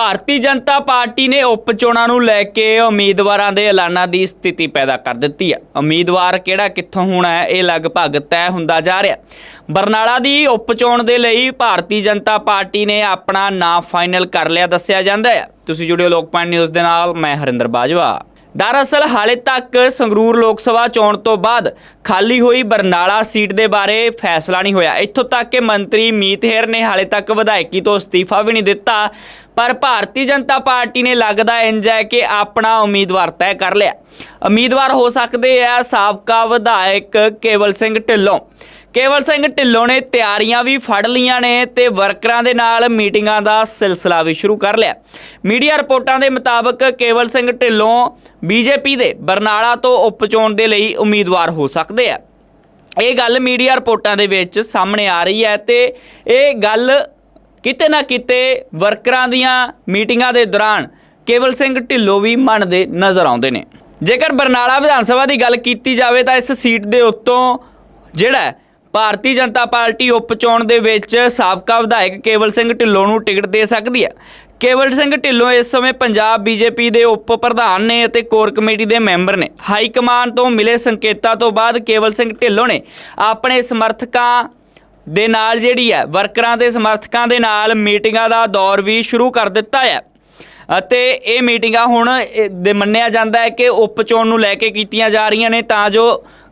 Bharatiya Janata party ਨੇ ਉਪ ਚੋਣਾਂ ਨੂੰ ਲੈ ਕੇ ਉਮੀਦਵਾਰਾਂ ਦੇ ਐਲਾਨਾਂ ਦੀ ਸਥਿਤੀ ਪੈਦਾ ਕਰ ਦਿੱਤੀ ਹੈ। ਉਮੀਦਵਾਰ ਕਿਹੜਾ ਕਿੱਥੋਂ ਹੋਣਾ ਹੈ, ਇਹ ਲਗਭਗ ਤੈਅ ਹੁੰਦਾ ਜਾ ਰਿਹਾ ਬਰਨਾਲਾ ਦੀ ਉਪ ਚੋਣ ਦੇ ਲਈ ਭਾਰਤੀ ਜਨਤਾ ਪਾਰਟੀ ਨੇ ਆਪਣਾ ਨਾਂ ਫਾਈਨਲ ਕਰ ਲਿਆ, ਦੱਸਿਆ ਜਾਂਦਾ ਹੈ। ਤੁਸੀਂ ਜੁੜਿਓ ਲੋਕਪਾਲ ਨਿਊਜ਼ ਦੇ ਨਾਲ, ਮੈਂ ਹਰਿੰਦਰ ਬਾਜਵਾ। ਦਰਅਸਲ ਹਾਲੇ ਤੱਕ ਸੰਗਰੂਰ ਲੋਕ ਸਭਾ ਚੋਣ ਤੋਂ ਬਾਅਦ ਖਾਲੀ ਹੋਈ ਬਰਨਾਲਾ ਸੀਟ ਦੇ ਬਾਰੇ ਫੈਸਲਾ ਨਹੀਂ ਹੋਇਆ। ਇੱਥੋਂ ਤੱਕ ਕਿ ਮੰਤਰੀ ਮੀਤ ਹੇਰ ਨੇ ਹਾਲੇ ਤੱਕ ਵਿਧਾਇਕੀ ਤੋਂ ਅਸਤੀਫਾ ਵੀ ਨਹੀਂ ਦਿੱਤਾ, ਪਰ ਭਾਰਤੀ ਜਨਤਾ ਪਾਰਟੀ ਨੇ ਲੱਗਦਾ ਇੰਜ ਹੈ ਕਿ ਆਪਣਾ ਉਮੀਦਵਾਰ ਤੈਅ ਕਰ ਲਿਆ। ਉਮੀਦਵਾਰ ਹੋ ਸਕਦੇ ਆ ਸਾਬਕਾ ਵਿਧਾਇਕ ਕੇਵਲ ਸਿੰਘ ਢਿੱਲੋਂ। ਕੇਵਲ ਸਿੰਘ ਢਿੱਲੋਂ ਨੇ ਤਿਆਰੀਆਂ ਵੀ ਫੜ ਲੀਆਂ ਨੇ ਤੇ ਵਰਕਰਾਂ ਦੇ ਨਾਲ ਮੀਟਿੰਗਾਂ ਦਾ ਸਿਲਸਿਲਾ ਵੀ ਸ਼ੁਰੂ ਕਰ ਲਿਆ। ਮੀਡੀਆ ਰਿਪੋਰਟਾਂ ਦੇ ਮੁਤਾਬਕ ਕੇਵਲ ਸਿੰਘ ਢਿੱਲੋਂ ਬੀਜੇਪੀ ਦੇ ਬਰਨਾਲਾ ਤੋਂ ਉਪ ਚੋਣ ਦੇ ਲਈ ਉਮੀਦਵਾਰ ਹੋ ਸਕਦੇ ਆ। ਇਹ ਗੱਲ ਮੀਡੀਆ ਰਿਪੋਰਟਾਂ ਦੇ ਵਿੱਚ ਸਾਹਮਣੇ ਆ ਰਹੀ ਹੈ ਤੇ ਇਹ ਗੱਲ ਕਿਤੇ ਨਾ ਕਿਤੇ ਵਰਕਰਾਂ ਦੀਆਂ ਮੀਟਿੰਗਾਂ ਦੇ ਦੌਰਾਨ ਕੇਵਲ ਸਿੰਘ ਢਿੱਲੋਂ ਵੀ ਮੰਨਦੇ ਨਜ਼ਰ ਆਉਂਦੇ ਨੇ। ਜੇਕਰ ਬਰਨਾਲਾ ਵਿਧਾਨ ਸਭਾ ਦੀ ਗੱਲ ਕੀਤੀ ਜਾਵੇ ਤਾਂ ਇਸ ਸੀਟ ਦੇ ਉੱਤੋਂ ਜਿਹੜਾ ਭਾਰਤੀ ਜਨਤਾ ਪਾਰਟੀ ਉਪ ਚੋਣ ਦੇ ਵਿੱਚ ਸਾਬਕਾ ਵਿਧਾਇਕ ਕੇਵਲ ਸਿੰਘ ਢਿੱਲੋਂ ਨੂੰ ਟਿਕਟ ਦੇ ਸਕਦੀ ਹੈ। ਕੇਵਲ ਸਿੰਘ ਢਿੱਲੋਂ ਇਸ ਸਮੇਂ ਪੰਜਾਬ ਬੀਜੇਪੀ ਦੇ ਉਪ ਪ੍ਰਧਾਨ ਨੇ ਅਤੇ ਕੋਰ ਕਮੇਟੀ ਦੇ ਮੈਂਬਰ ਨੇ। ਹਾਈ ਕਮਾਨ ਤੋਂ ਮਿਲੇ ਸੰਕੇਤਾਂ ਤੋਂ ਬਾਅਦ ਕੇਵਲ ਸਿੰਘ ਢਿੱਲੋਂ ਨੇ ਆਪਣੇ ਸਮਰਥਕਾਂ ਦੇ ਨਾਲ ਜਿਹੜੀ ਹੈ, ਵਰਕਰਾਂ ਦੇ ਸਮਰਥਕਾਂ ਦੇ ਨਾਲ ਮੀਟਿੰਗਾਂ ਦਾ ਦੌਰ ਵੀ ਸ਼ੁਰੂ ਕਰ ਦਿੱਤਾ ਹੈ। ਅਤੇ ਇਹ ਮੀਟਿੰਗਾਂ ਹੁਣ ਦੇ ਮੰਨਿਆ ਜਾਂਦਾ ਹੈ ਕਿ ਉਪ ਚੋਣ ਨੂੰ ਲੈ ਕੇ ਕੀਤੀਆਂ ਜਾ ਰਹੀਆਂ ਨੇ ਤਾਂ ਜੋ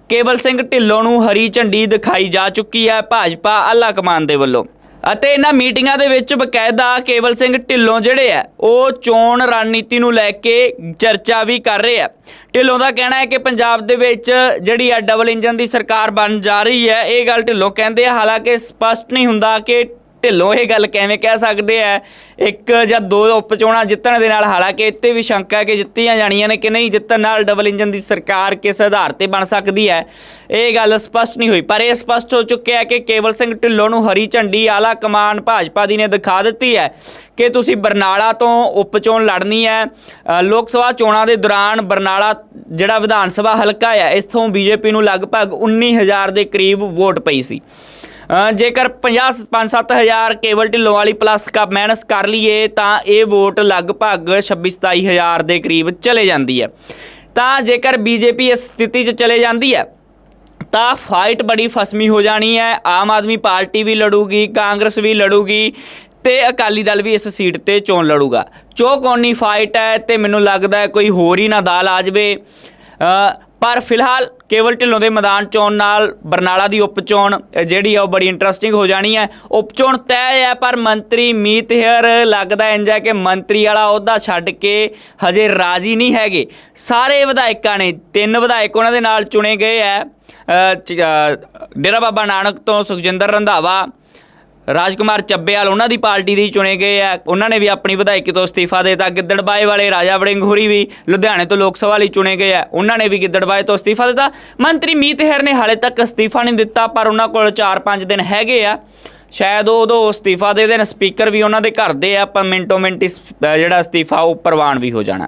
ਕੇਵਲ ਸਿੰਘ ਢਿੱਲੋਂ ਨੂੰ ਹਰੀ ਝੰਡੀ ਦਿਖਾਈ ਜਾ ਚੁੱਕੀ ਹੈ ਭਾਜਪਾ ਆਲਾ ਕਮਾਨ ਦੇ ਵੱਲੋਂ। ਅਤੇ ਇਹਨਾਂ ਮੀਟਿੰਗਾਂ ਦੇ ਵਿੱਚ ਬਕਾਇਦਾ ਕੇਵਲ ਸਿੰਘ ਢਿੱਲੋਂ ਜਿਹੜੇ ਆ ਉਹ ਚੋਣ ਰਣਨੀਤੀ ਨੂੰ ਲੈ ਕੇ ਚਰਚਾ ਵੀ ਕਰ ਰਹੇ ਆ ਢਿੱਲੋਂ ਦਾ ਕਹਿਣਾ ਹੈ ਕਿ ਪੰਜਾਬ ਦੇ ਵਿੱਚ ਜਿਹੜੀ ਆ ਡਬਲ ਇੰਜਨ ਦੀ ਸਰਕਾਰ ਬਣ ਜਾ ਰਹੀ ਹੈ, ਇਹ ਗੱਲ ਢਿੱਲੋਂ ਕਹਿੰਦੇ ਆ, ਹਾਲਾਂਕਿ ਸਪਸ਼ਟ ਨਹੀਂ ਹੁੰਦਾ ਕਿ ਢਿੱਲੋਂ ਇਹ ਗੱਲ ਕਿਵੇਂ ਕਹਿ ਸਕਦੇ ਆ? ਇੱਕ ਜਾਂ ਦੋ ਉਪ ਚੋਣਾਂ ਜਿੱਤਣ ਦੇ ਨਾਲ ਹਾਲਾਂਕਿ ਇੱਥੇ ਵੀ ਸ਼ੰਕਾ ਕਿ ਜਿੱਤੀਆਂ ਜਾਣੀਆਂ ਨੇ ਕਿ ਨਹੀਂ, ਜਿੱਤਣ ਨਾਲ ਡਬਲ ਇੰਜਨ ਦੀ ਸਰਕਾਰ ਕਿਸ ਆਧਾਰ ਤੇ ਬਣ ਸਕਦੀ ਹੈ? ਇਹ ਗੱਲ ਸਪਸ਼ਟ ਨਹੀਂ ਹੋਈ, ਪਰ ਇਹ ਸਪਸ਼ਟ ਹੋ ਚੁੱਕਿਆ ਹੈ ਕਿ ਕੇਵਲ ਸਿੰਘ ਢਿੱਲੋਂ ਨੂੰ ਹਰੀ ਝੰਡੀ ਆਲਾ ਕਮਾਨ ਭਾਜਪਾ ਦੀ ਨੇ ਦਿਖਾ ਦਿੱਤੀ ਹੈ ਕਿ ਤੁਸੀਂ ਬਰਨਾਲਾ ਤੋਂ ਉਪ ਚੋਣ ਲੜਨੀ ਹੈ। ਲੋਕ ਸਭਾ ਚੋਣਾਂ ਦੇ ਦੌਰਾਨ ਬਰਨਾਲਾ ਜਿਹੜਾ ਵਿਧਾਨ ਸਭਾ ਹਲਕਾ ਹੈ ਇਥੋਂ ਬੀਜੇਪੀ ਨੂੰ ਲਗਭਗ 19000 ਦੇ ਕਰੀਬ ਵੋਟ ਪਈ ਸੀ। ਜੇਕਰ 50 5-7000 ਕੇਵਲ ਢਿੱਲੋਂ ਵਾਲੀ ਪਲੱਸ ਕਾ ਮਾਈਨਸ ਕਰ ਲਈਏ, ਤਾਂ ਇਹ ਵੋਟ ਲਗਭਗ 26-27000 ਦੇ ਕਰੀਬ ਚਲੇ ਜਾਂਦੀ ਹੈ। ਤਾਂ ਜੇਕਰ ਬੀਜੇਪੀ ਇਸ ਸਥਿਤੀ 'ਚ ਚਲੇ ਜਾਂਦੀ ਹੈ, ਤਾਂ ਫਾਈਟ ਬੜੀ ਫਸਮੀ ਹੋ ਜਾਣੀ ਹੈ। ਆਮ ਆਦਮੀ ਪਾਰਟੀ ਵੀ ਲੜੂਗੀ, ਕਾਂਗਰਸ ਵੀ ਲੜੂਗੀ ਤੇ ਅਕਾਲੀ ਦਲ ਵੀ ਇਸ ਸੀਟ ਤੇ ਚੋਣ ਲੜੂਗਾ। ਚੌਕੋਨੀ ਫਾਈਟ ਹੈ ਤੇ ਮੈਨੂੰ ਲੱਗਦਾ ਕੋਈ ਹੋਰ ਹੀ ਨਾ ਦਾਲ ਆ ਜਾਵੇ। ਪਰ ਫਿਲਹਾਲ ਕੇਵਲ ਢਿੱਲੋਂ ਦੇ ਮੈਦਾਨ ਚੋਣ ਨਾਲ ਬਰਨਾਲਾ ਦੀ ਉਪਚੋਣ ਅ, ਜਿਹੜੀ ਆ ਉਹ ਬੜੀ ਇੰਟਰਸਟਿੰਗ ਹੋ ਜਾਣੀ ਹੈ ਉਪਚੋਣ ਤੈਅ ਹੈ ਪਰ ਮੰਤਰੀ ਮੀਤ ਹੇਅਰ ਲੱਗਦਾ ਇੰਜ ਹੈ ਕਿ ਮੰਤਰੀ ਵਾਲਾ ਅਹੁਦਾ ਛੱਡ ਕੇ ਹਜੇ ਰਾਜੀ ਨਹੀਂ ਹੈਗੇ। ਸਾਰੇ ਵਿਧਾਇਕਾਂ ਨੇ ਤਿੰਨ ਵਿਧਾਇਕ ਉਹਨਾਂ ਦੇ ਨਾਲ ਚੁਣੇ ਗਏ ਹੈ ਚ- ਡੇਰਾ ਬਾਬਾ ਨਾਨਕ ਤੋਂ ਸੁਖਜਿੰਦਰ ਰੰਧਾਵਾ ਰਾਜਕੁਮਾਰ ਚੱਬੇਵਾਲ ਉਹਨਾਂ ਦੀ ਪਾਰਟੀ ਦੀ ਚੁਣੇ ਗਏ ਆ। ਉਹਨਾਂ ਨੇ ਵੀ ਆਪਣੀ ਵਿਧਾਇਕੀ ਤੋਂ ਅਸਤੀਫਾ ਦੇ ਦਿੱਤਾ। ਗਿੱਦੜਬਾਏ ਵਾਲੇ ਰਾਜਾ ਵੜਿੰਗ ਹੋਰੀ ਵੀ ਲੁਧਿਆਣੇ ਤੋਂ ਲੋਕ ਸਭਾ ਲਈ ਚੁਣੇ ਗਏ ਆ। ਉਹਨਾਂ ਨੇ ਵੀ ਗਿੱਦੜਬਾਏ ਤੋਂ ਅਸਤੀਫਾ ਦਿੱਤਾ। ਮੰਤਰੀ ਮੀਤ ਹੈਰ ਨੇ ਹਾਲੇ ਤੱਕ ਅਸਤੀਫਾ ਨਹੀਂ ਦਿੱਤਾ, ਪਰ ਉਹਨਾਂ ਕੋਲ 4-5 ਦਿਨ ਹੈਗੇ ਆ। ਸ਼ਾਇਦ ਉਹ ਉਦੋਂ ਅਸਤੀਫਾ ਦੇ ਦੇਣ। ਸਪੀਕਰ ਵੀ ਉਹਨਾਂ ਦੇ ਘਰ ਦੇ ਆ, ਪਰ ਮਿੰਟੋ ਮਿੰਟ ਇਸ- ਜਿਹੜਾ ਅਸਤੀਫਾ ਉਹ ਪ੍ਰਵਾਨ ਵੀ ਹੋ ਜਾਣਾ।